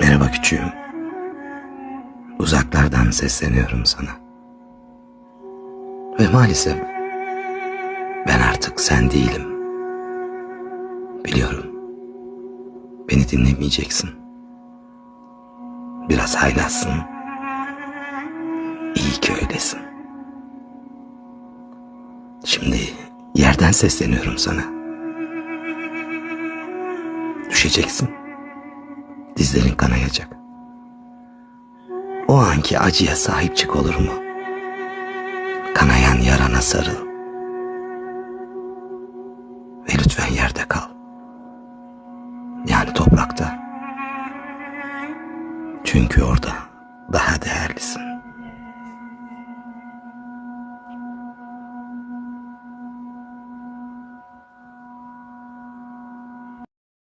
Merhaba küçüğüm. Uzaklardan sesleniyorum sana. Ve maalesef ben artık sen değilim. Biliyorum. Beni dinlemeyeceksin. Biraz haylazsın. İyi ki öylesin. Şimdi yerden sesleniyorum sana. Düşeceksin. Dizlerin kanayacak. O anki acıya sahip çık olur mu? Kanayan yarana sarıl. Ve lütfen yerde kal. Yani toprakta. Çünkü orada daha değerlisin.